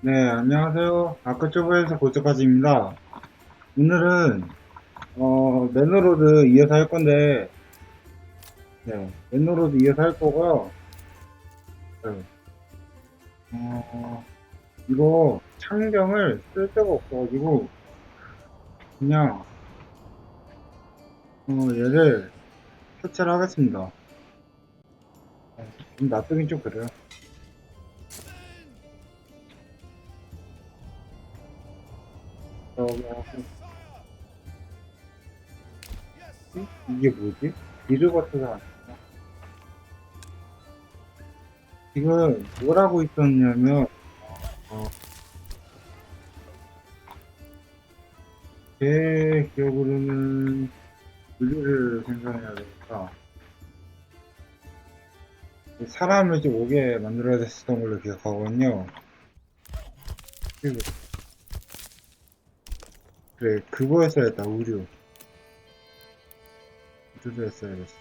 네, 안녕하세요. 아크초보에서 고스까지입니다. 오늘은, 어, 맨로로드 이어서 할 건데, 네, 맨로로드 이어서 할 거고요. 네. 어, 이거 창병을 쓸 데가 없어가지고, 그냥, 어, 얘를 해체를 하겠습니다. 네, 좀 놔두긴 좀 그래요. 이- 이게 뭐지? 비르버트가 아니야. 지금 뭘 하고 있었냐면, 어, 제 기억으로는 분류를 생산해야 되니까, 사람을 좀 오게 만들어야 됐었던 걸로 기억하거든요. 그리고 그래, 그거 했어야 했다, 의류. 의류도 했어야 됐어.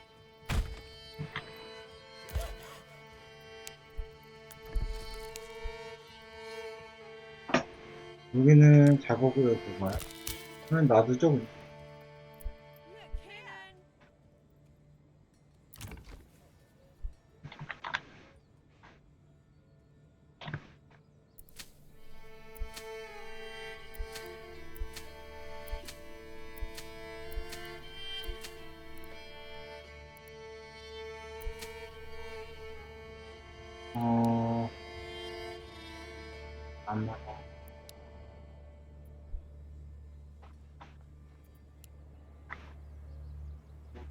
여기는 작업을 해봐요. 그럼 어,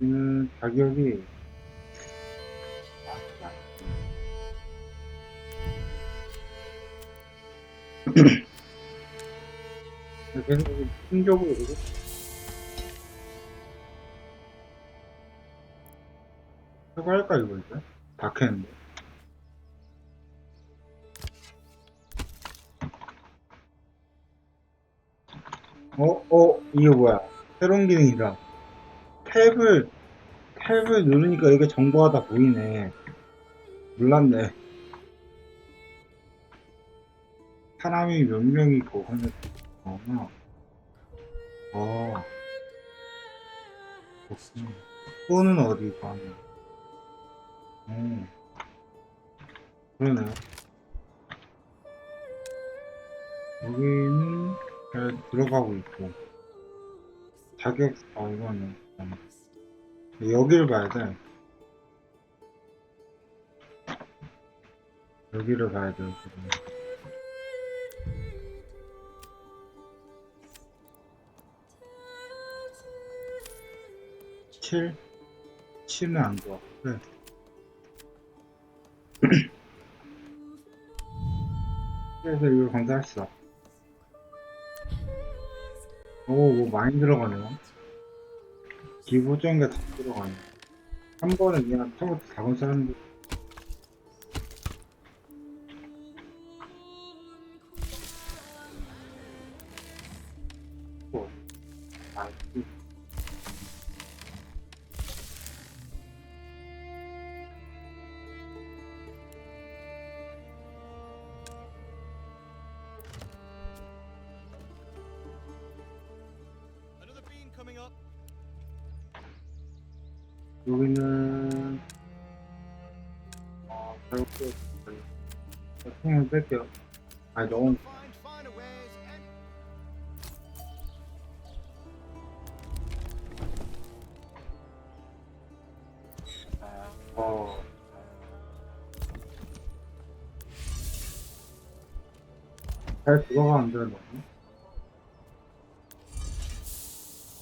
여기는 가격이, 계속 충격으로 이거 이거 할까 이거 이제 다했는데 어? 어? 이게 뭐야 새로운 기능이다 탭을 탭을 누르니까 이게 정보가 다 보이네. 몰랐네. 사람이 몇명 있고 하는 거구나 어. 그렇구나 또는 어디 가는 음. 그러네요 여기는 잘 들어가고 있고. 자격 아 이거는. 음. 여기를 봐야 돼. 여기를 가야 돼 여기를. 7 7은 안 좋아. 그래 그래서 이걸 강조했어. 오, 뭐 많이 들어가네요. 기본적인 게 다 들어가네. 한 번에 그냥 처음부터 작은 사람들. 여기는, 어, 결국, 생을 뺄게요. 아니, 너무, 어. 잘 들어가는데, 너무?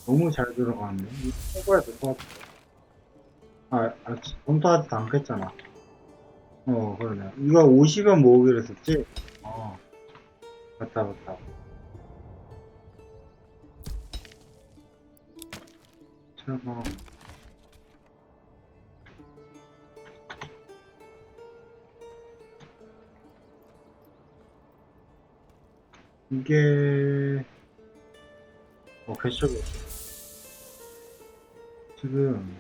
너무 잘 들어가는데? 이거 해봐야 될 것 같아. 아, 아, 검토 하지도 않겠잖아. 어, 그러네. 이거 50원 모으기로 했었지? 어. 맞다, 맞다. 제가, 이게, 어, 개척이 지금,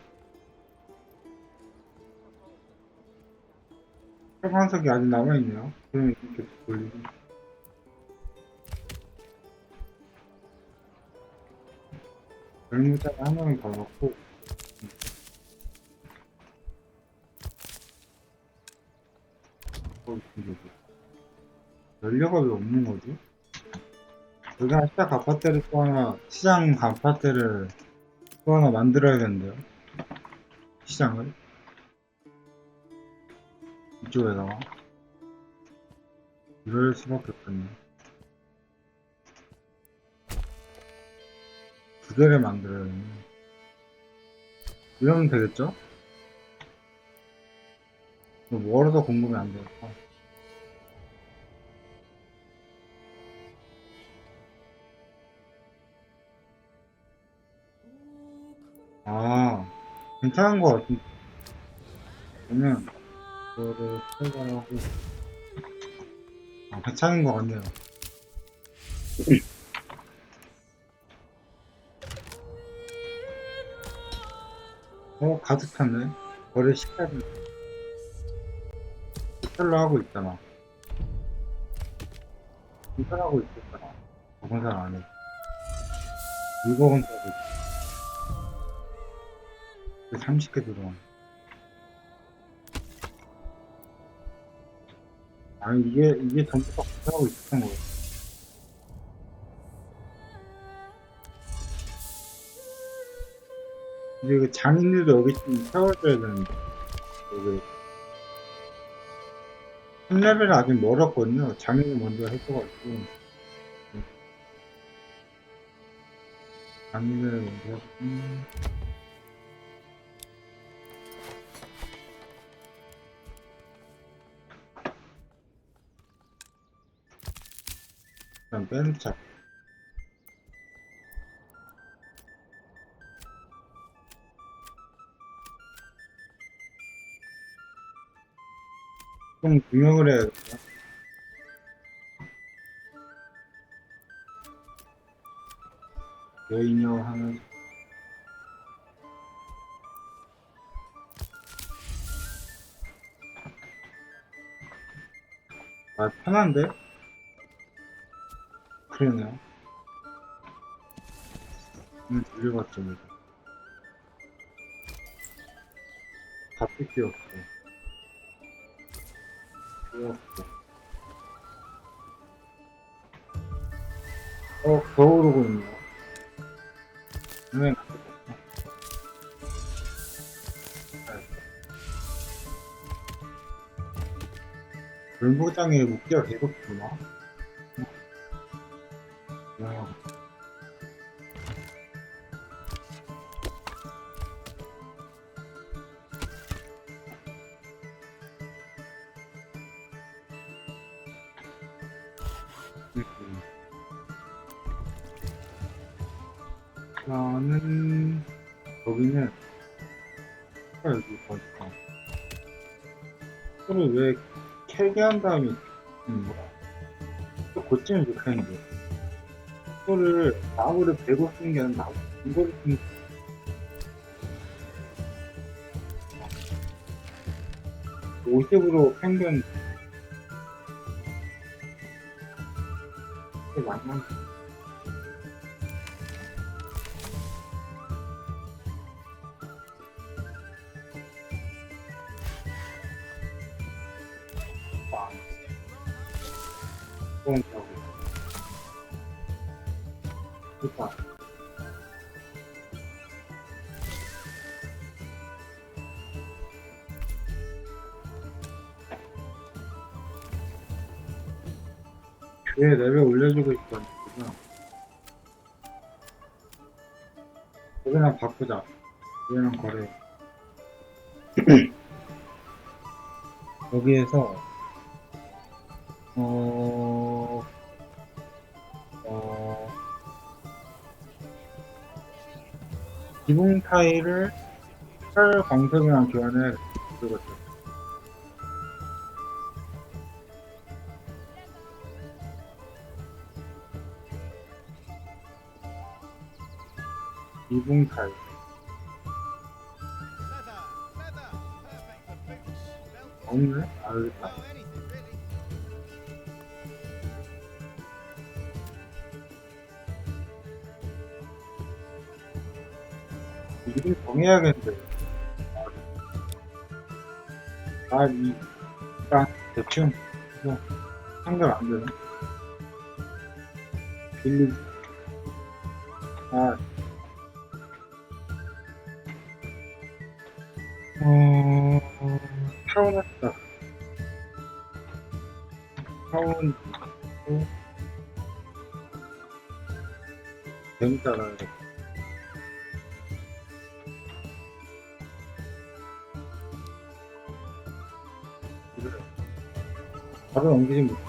화산석이 아직 남아있네요. 그러면 이렇게 돌리고. 열무장 하나는 더 넣고. 어, 연료가 왜 없는 거지? 여기가 시작 아파트를 또 하나, 시장 아파트를 또 하나 만들어야 된대요. 시장을. 이쪽에다가 이럴 수밖에 없겠네. 두 개를 만들어야겠네. 이러면 되겠죠? 뭐라도 공급이 안 되니까? 아 괜찮은 거 같은데. 그러면 이거를 생각하고 아 괜찮은 거 같네요. 어 가득 찼네. 거래 돼 호텔로 하고 있잖아. 인턴하고 있었잖아. 건설 안해. 이거 건설하고 있어. 30개 들어와 아니 이게 이게 전부 다 건설하고 있었던 거야. 근데 그 장인들도 여기 좀 세워줘야 되는데. 여기. 3레벨은 아직 멀었거든요. 장인이 먼저 해줘가지고. 장인을 먼저 음. 일단 빼놓자 좀 구명을 해야겠다. 여인형 하는 아 편한데? 그러네요. 음, 들려봤죠, 이거. 다 뜯기였어. 귀엽고. 어, 겨울 오고 있네요. 네. 골목장에 묶기가 계속 주나? 이거를 왜 캐게 한 다음에 음, 또 고치면 좋겠는데. 이거를 나무를 베고 쓰는 게 아니라 나무 이거를 쓰는 거 50으로 평균 이게 맞나? 왜 레벨 올려주고 있거든. 여기랑 바꾸자. 얘랑 거래. 여기에서 어, 어, 기본 타일을 철 광석이랑 교환을 그거죠. Belts, 없네? 아, really. 이름 정해야겠는데. 아, 이, 일단, 대충, 뭐, 한글 안 되네. 빌리, 아, 재밌잖아. 이거. 그래. 바로 넘기지 못.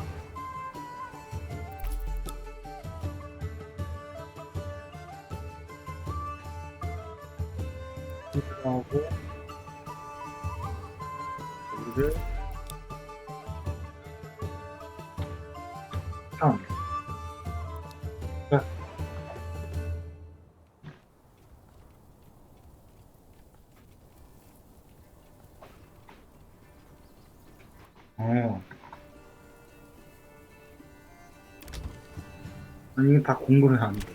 아니, 이게 다 공부를 안 돼.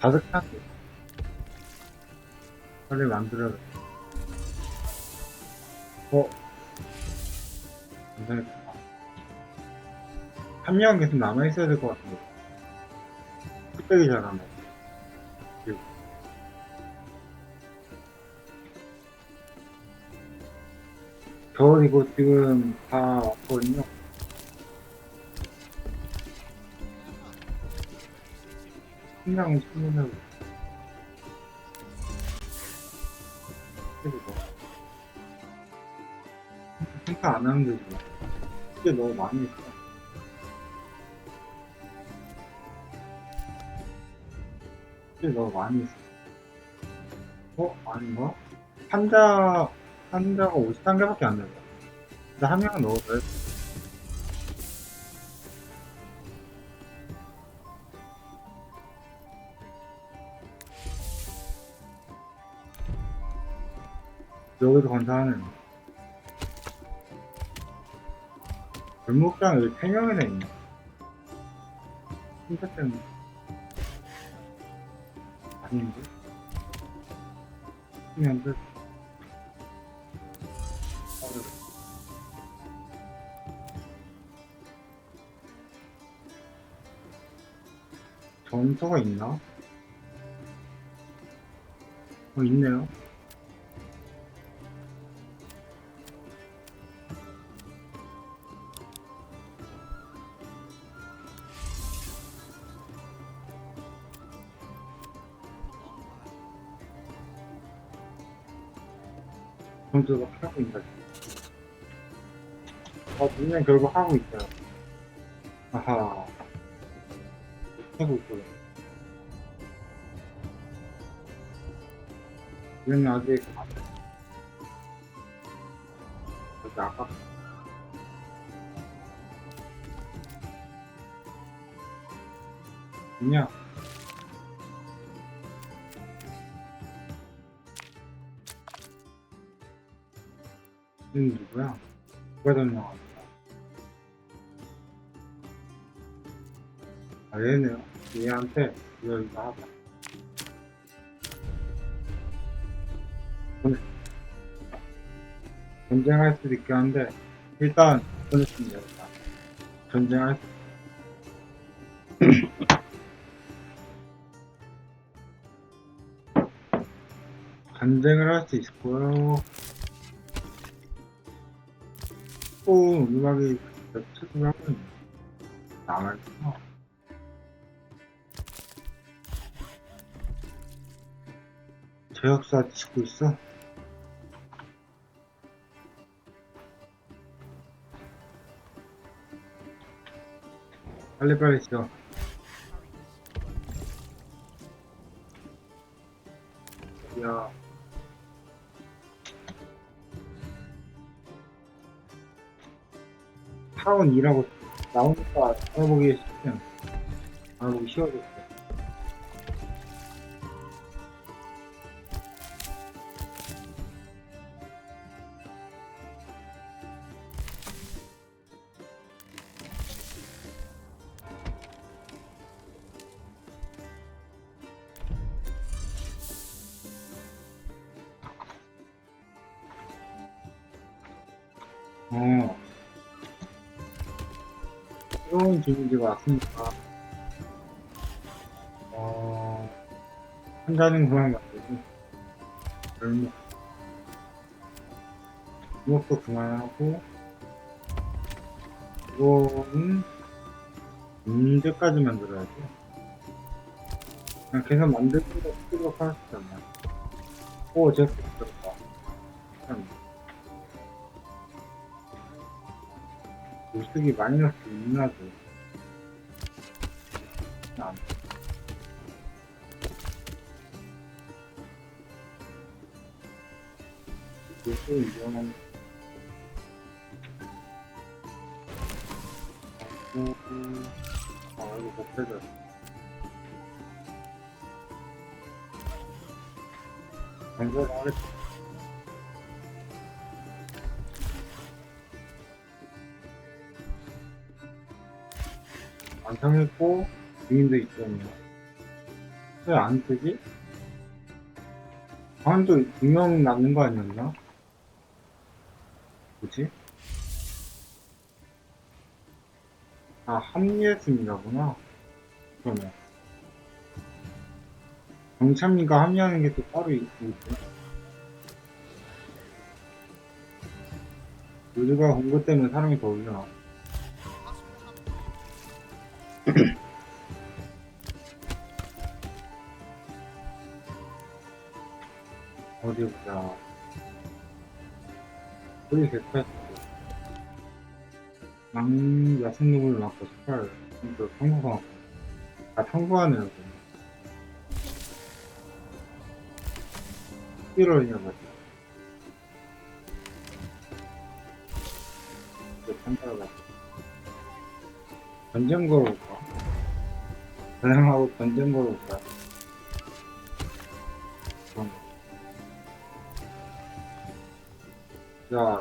가득하게. 빨리 만들어야 돼. 어? 안 되겠다. 한 명은 계속 남아있어야 될 것 같은데. 뚝배기 잘하네. 그리고. 저 이거 지금 다 왔거든요. 한 명은 충분하고. 그리고 평가 안 하는 데지. 이게 너무 많이 있어. 이게 너무 많이 있어. 어? 아닌가? 한자, 한자가 53개밖에 안. 근데 한 명은 넣어줘야 돼. 여기도 건사하네. 골목장 여기 3명이나 있네. 진짜 때문에. 아닌데? 그냥 돼. 전서가 있나? 어, 있네요. 전서가 하고 있다. 어, 분명 결국 하고 있어요. 아하. 하고 있어요. 얘는 아직 전화왔어? 아 얘네요. 얘한테 이거 이거 하자 전쟁할 수도 있긴 한데 일단 보냈습니다 전쟁할 수 전쟁을 할수거 요또 음악이 추측을 하고 있네 나말구나 저 역사 짓고 있어? 빨리빨리 써. 한번 일하고 나오니까 알아보기 쉽죠. 알아보기 쉬워졌어요. 어. 새로운 기분지가 왔으니까, 어, 한자는 그만 만들고, 열목, 주먹도 그만하고, 이거는, 문제까지 만들어야지. 그냥 계속 스피드업 할수 있잖아. 오, 됐다. 참. 물쓰기 마이너스 안. 이것도 위험한. 어, 아, 이거 못 빼졌어. 건설 하겠 다. 완성했고, 주인도 있거든요. 왜 안 뜨지? 다음도 두명 남는 거 아니었나? 뭐지? 아, 합류했습니다구나. 그러면. 정찬미가 합류하는 게 또 따로 있- 있고. 요즈가 공고 때문에 사람이 더 올려나. 어디 보자. 우리 개패스. 낭, 야생동물 낳고 스팔. 또 청구가. 아, 청구하네요. 11월이냐, 맞지? 이제 판다가. 전쟁 걸어볼까? 전쟁하고 전쟁 걸어볼까?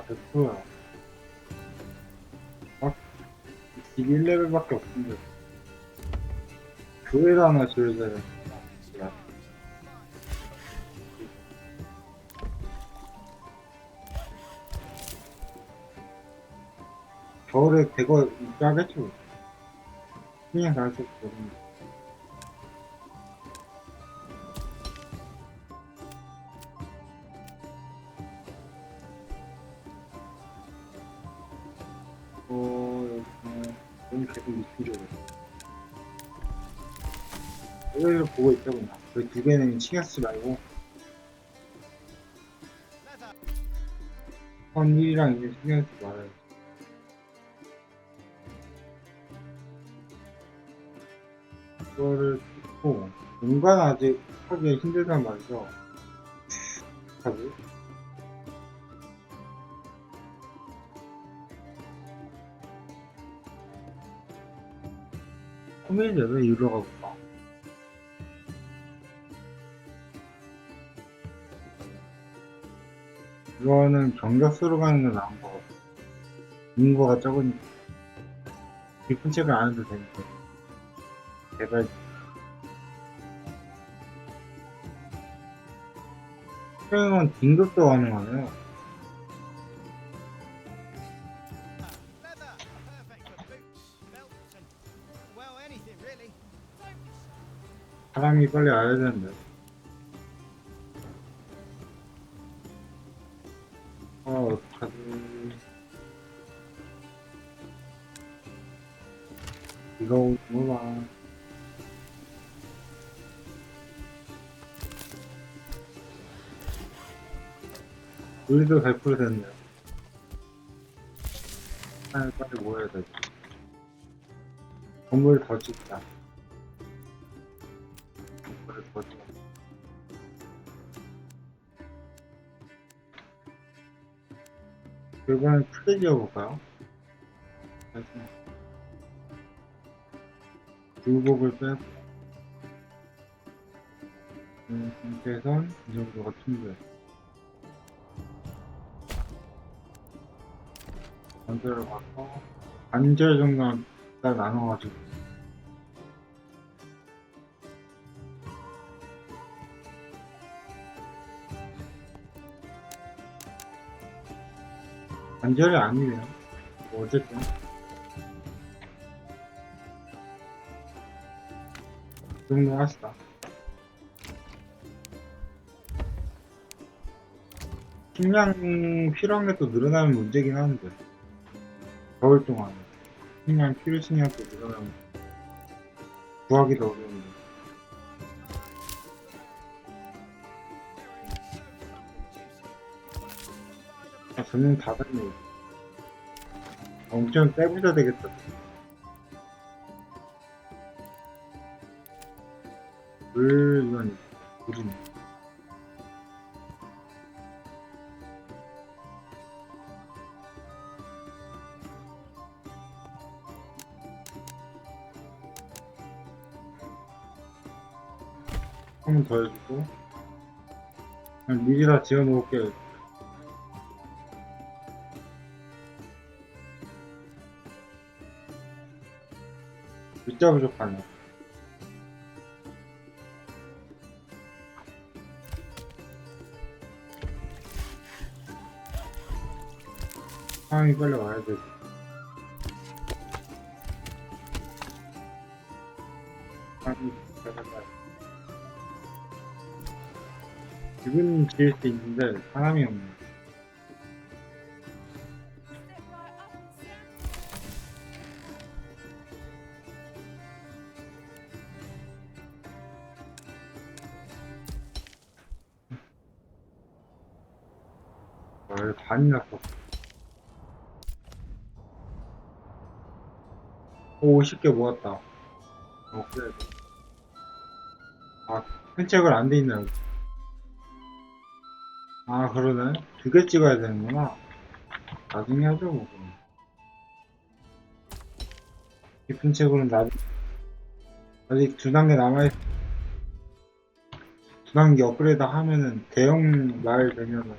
됐어. 막, 21레벨밖에 없는데. 교회를 하나 지어줘야 돼. 야, 겨울에 대거 짜겠지. 뭐. 그냥 갈수 없거든. 여기를 보고 있다구나. 그두 개는 신경 쓰지 말고. 선 1이랑 이제 신경 쓰지 말아요. 이거를 찍고 공간 아직 하기 힘들단 말이죠. 하지? 코미디를 이루어 가볼 이거는 경격수로 가는 게 나은 것 같아. 인구가 적으니까. 깊은 책을 안 해도 되니까. 제발. 수행은 긴급도 가능하네요. 사람이 빨리 알아야 되는데. 우리도 100% 됐네요. 빨리 빨리 뭐 해야 되지? 건물 더 짓자. 건물을 더 짓자. 이번엔 크게 지어볼까요? 굴곡을 빼고 음, 상태에선 이 정도가 충분해 반대로 가서 반절 정도는 딱 나눠가지고 관절이 아니네요. 뭐 어쨌든. 그 정도 하시다. 식량 필요한 게 또 늘어나면 문제긴 하는데. 겨울 동안. 식량 필요 식량 또 늘어나면 구하기도 어려운데. 아, 전용 다 됐네. 엄청 떼부자 되겠다. 물, 이건, 물이네. 한번더 해주고. 그냥 미리 다 지어 놓을게. 글자 부족하네. 상황이 빨리 와야 돼. 상황이 빨리 집은 지을 수 있는데 사람이 없네. 아, 이거 반이 났어. 오, 50개 모았다. 어, 그래. 아, 편책을 안 돼 있네. 아, 그러네. 두 개 찍어야 되는구나. 나중에 하죠, 뭐. 그럼. 깊은 책으로는 나, 아직 두 단계 남아있, 두 단계 업그레이드 하면은 대형 마을 되면은,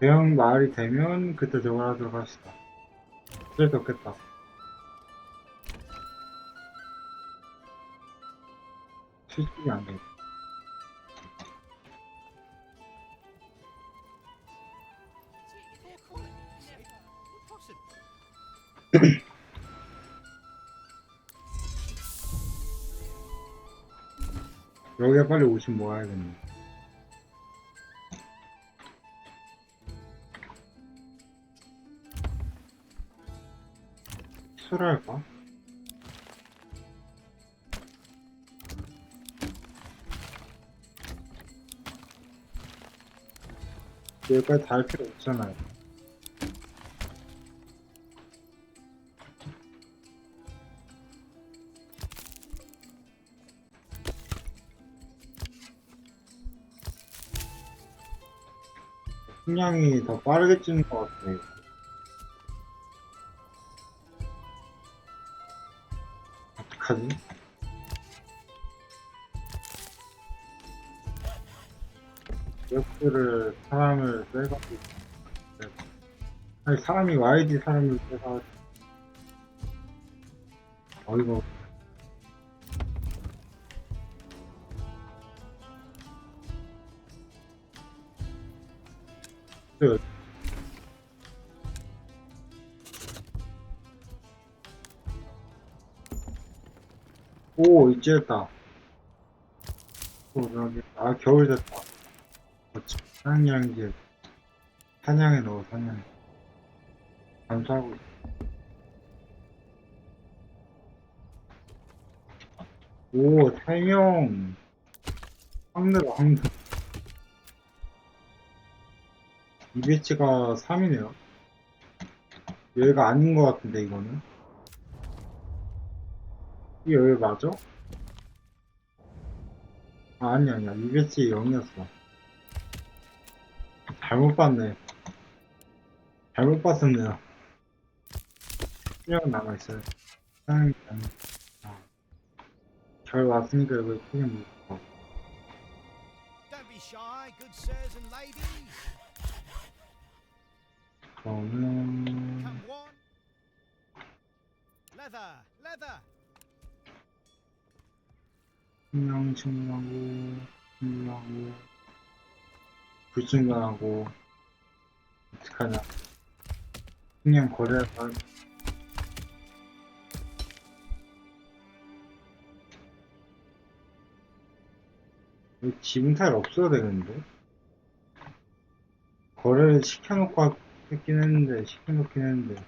대형 마을이 되면 그때 저걸 하도록 합시다. 쓸수 없겠다. 실직이 안 돼. 여기에 빨리 50 모아야겠네. 술할까? 여기까지 다 할 필요 없잖아요. 식량이 더 빠르게 찌는 것 같아. 어떡하지? 역수를 사람을 빼가지고 아니 사람이 와야지 사람을 빼가 어이가 그, 오 이제 됐다. 오 여기 아 겨울 됐다. 그렇지. 사냥양지 사냥에 넣어 사냥 감사하고 있어. 오 세명 황느다 황느 이 배치가 3이네요 여기가 아닌 것 같은데 이거는 이게 여기 맞아? 아 아니 아니야 이 배치 0이었어 잘못 봤네 잘못 봤었네요 수량은 남아있어요 수량이 아. 잘 왔으니까 이거 크게 못 봐. Don't be shy, good sirs and ladies. Leather. 식량 식량하고 식량하고 불충전하고 어떡하냐 그냥 거래가 지분 탈 없어도 되는데 거래를 시켜놓고 했긴 했는데 시켜놓긴 했는데.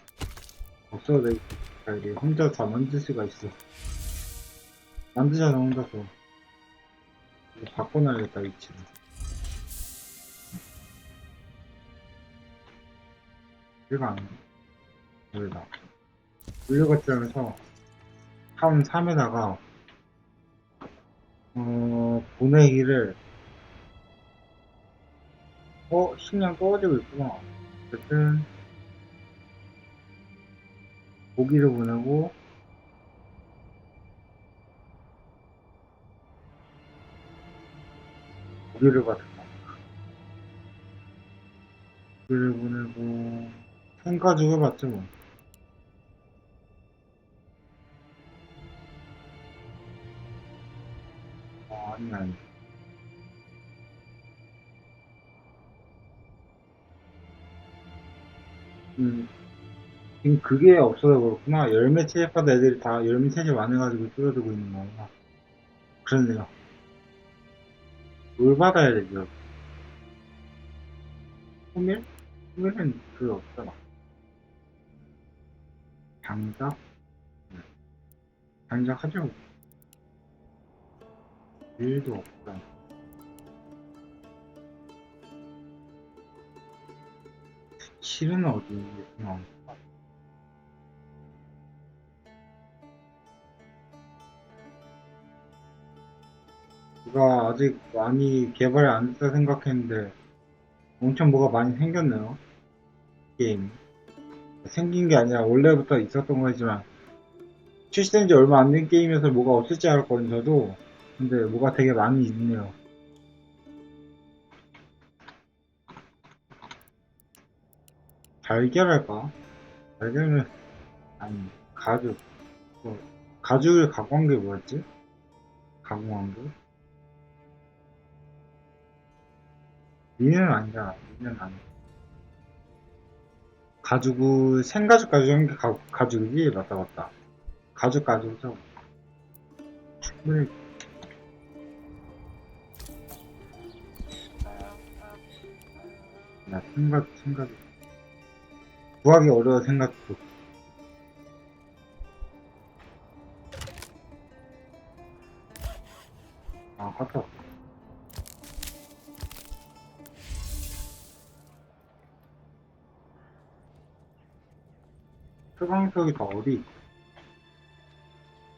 없어도 되겠다 이게 혼자 다 만들 수가 있어. 만들잖아 혼자서. 이거 바꿔놔야겠다 위치를 여기가 아니야 여기다. 물류거점에서. 한 3에다가 어 보내기를. 어 식량 떨어지고 있구나 어쨌든 고기를 보내고 고기를 받았다. 고기를 보내고 생가죽 해봤지 뭐 음. 지금 그게 없어서 그렇구나. 열매 채집하다 애들이 다 열매 채집 안 해가지고 줄어들고 있는 거구나. 그렇네요. 뭘 받아야 되죠? 호밀? 호밀은 그게 없잖아 장작? 네. 장작 하죠. 일도 없다 실은 어디 있나. 제가 아직 많이 개발이 안 됐다 생각했는데 엄청 뭐가 많이 생겼네요. 게임. 생긴 게 아니라 원래부터 있었던 거지만 출시된 지 얼마 안 된 게임에서 뭐가 없을지 알았거든요 저도 근데 뭐가 되게 많이 있네요 달걀 할까? 달걀은 아니 가죽 뭐, 가죽을 가공한 게 뭐였지? 가공한 게? 리는 아니잖아 리는 아니 가죽을 생가죽 가죽 한게 가, 가죽이지? 맞다 맞다 가죽 가죽이죠 충분히 나 생각 생각 구하기 어려워 생각도 아 왔어. 표광석이 다 어디?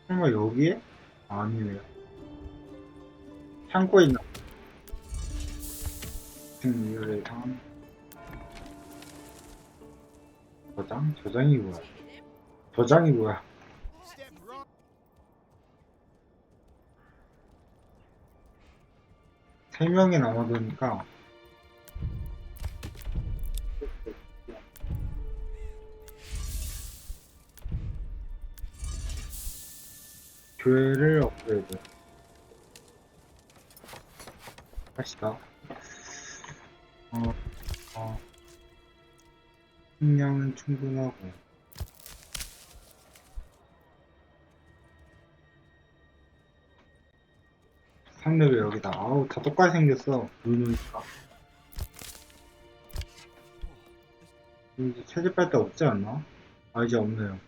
설마 여기에? 아니네요 창고에 있나? 지금 이거를 상 저장? 저장이 뭐야? 저장이 뭐야? 세 명이 남아도니까 교회를 업그레이드 합시다 어, 어, 식량은 충분하고. 상대가 여기다. 아우 다 똑같이 생겼어. 누누니까. 이제 채집할 데 없지 않나? 아 이제 없네요.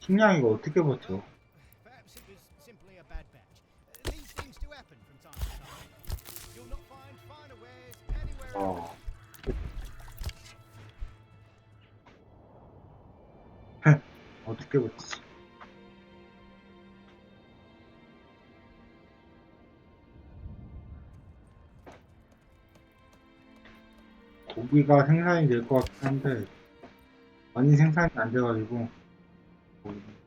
식량 이거 어떻게 버텨? 고기가 생산이 될 것 같긴 한데 많이 생산이 안 돼가지고 고기.